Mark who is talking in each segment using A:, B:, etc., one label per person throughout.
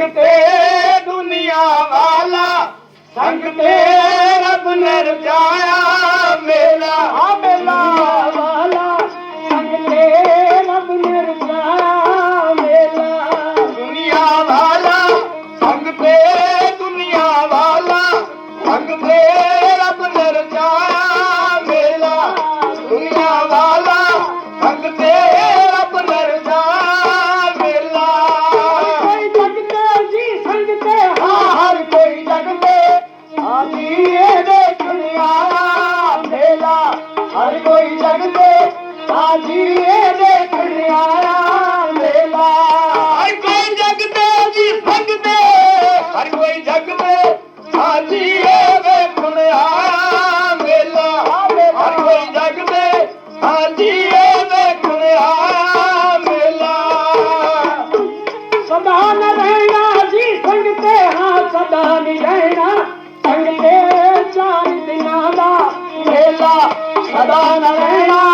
A: संगते दुनिया वाला संगते रब ने रजाया मेला हाँ मेला ਜੀਏ ਦੇਖਣ ਆਇਆ ਮੇਲਾ। ਹਰ ਕੋਈ
B: ਜਗ ਤੇ ਜੀ ਸੰਗ ਤੇ ਹਰ ਕੋਈ ਜਗ ਤੇ ਸਾਜੀਏ ਵੇਖਣ ਆਇਆ ਮੇਲਾ। ਹਰ ਕੋਈ ਜਗ ਤੇ ਸਾਜੀਏ ਵੇਖਣ ਆਇਆ ਮੇਲਾ।
A: ਸਦਾ ਨ ਰਹਿਣਾ ਜੀ ਸੰਗ ਤੇ ਹਾਂ ਸਦਾ ਨੀ ਰਹਿਣਾ। ਸੰਗ ਤੇ ਚਾਰ ਦਿਨਾਂ ਦਾ ਮੇਲਾ ਸਦਾ ਨ ਰਹਿਣਾ।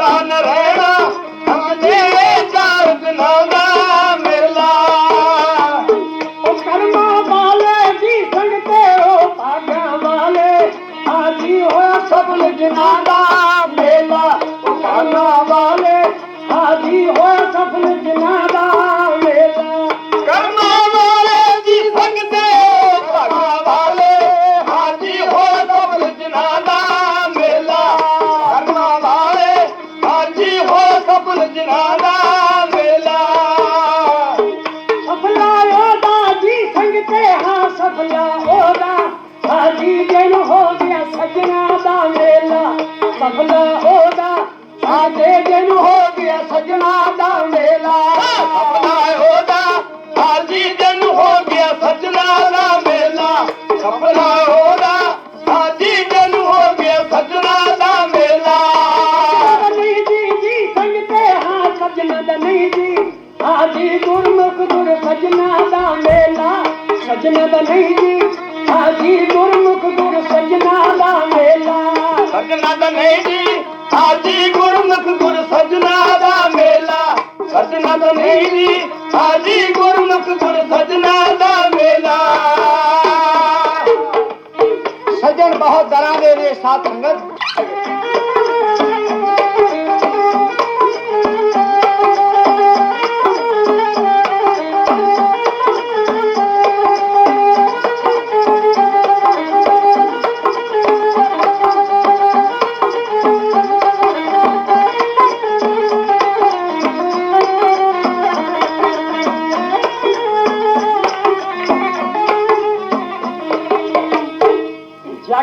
A: ಪ್ರಧಾನರ ਆ ਸਜਣਾ ਦਾ ਮੇਲਾ।
B: ਸਪਨਾ ਉਹਦਾ ਹਾਜੀ ਦਿਨ ਹੋ ਗਿਆ ਸਜਣਾ ਦਾ ਮੇਲਾ। ਸਪਨਾ ਉਹਦਾ ਹਾਜੀ ਦਿਨ ਹੋ ਗਿਆ ਸਜਣਾ ਦਾ ਮੇਲਾ।
A: ਨਹੀਂ ਜੀ ਜੀ ਸੰਗਤੇ ਹਾਂ ਸਜਣਾ ਦਾ ਨਹੀਂ ਜੀ। ਹਾਜੀ ਗੁਰਮੁਖ ਗੁਰ ਸਜਣਾ ਦਾ ਮੇਲਾ। ਸਜਣਾ ਦਾ ਨਹੀਂ ਜੀ। ਹਾਜੀ ਗੁਰਮੁਖ ਗੁਰ ਸਜਣਾ ਦਾ ਮੇਲਾ।
B: ਸਜਣਾ ਦਾ ਨਹੀਂ ਜੀ। ਹਾਜੀ ਗੁਰਮੁਖ ਗੁਰ ਸਜਣਾ ਦਾ ਮੇਲਾ ਸਜਣਾ ਤਾਂ ਨਹੀਂ ਜੀ ਹਾਜੀ ਗੁਰਮੁਖ ਗੁਰ ਸਜਣਾ ਦਾ ਮੇਲਾ।
A: ਸਜਣ ਬਹੁਤ ਦਰਾਂ ਦੇ ਨੇ ਸਾਥ ਸੰਗਤ।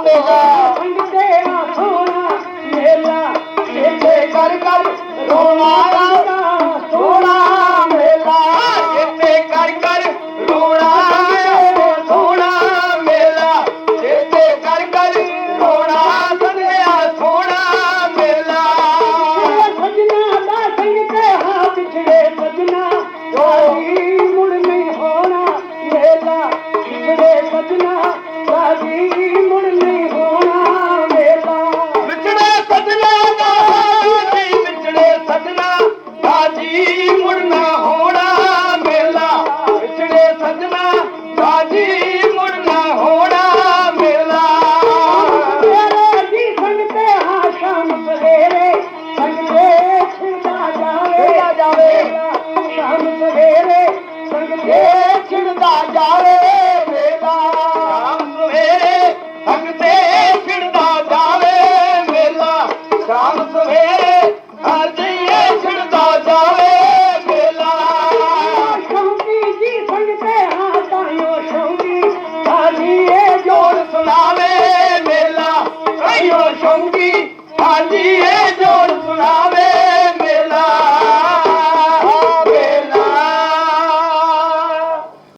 B: ਮੇਰਾ
A: ਪਿੰਡ ਤੇਰਾ ਸੋਹਣਾ ਮੇਲਾ
B: ਇੱਥੇ ਕਰ ਕਰ ਰੋਣਾ ਬਾਜੀ ਮੁੜਨਾ ਹੋਣਾ ਮੇਲਾ। ਵਿਛੜੇ ਸੱਜਣਾ ਬਾਜੀ ਮੁੜਨਾ ਹੋਣਾ ਮੇਲਾ।
A: ਤੇਰੇ ਜੀ ਸੰਗਤੇ ਹਾਸ਼ਮ ਸਵੇਰੇ ਸੰਗਤੇ ਛਿੰਦਾ ਜਾਵੇ। ਜਾਵੇ। ਸ਼ਾਮ ਸਵੇਰੇ ਸੰਗਤੇ ਛਿੰਦਾ ਜਾਵੇ।
B: সাজিয়ে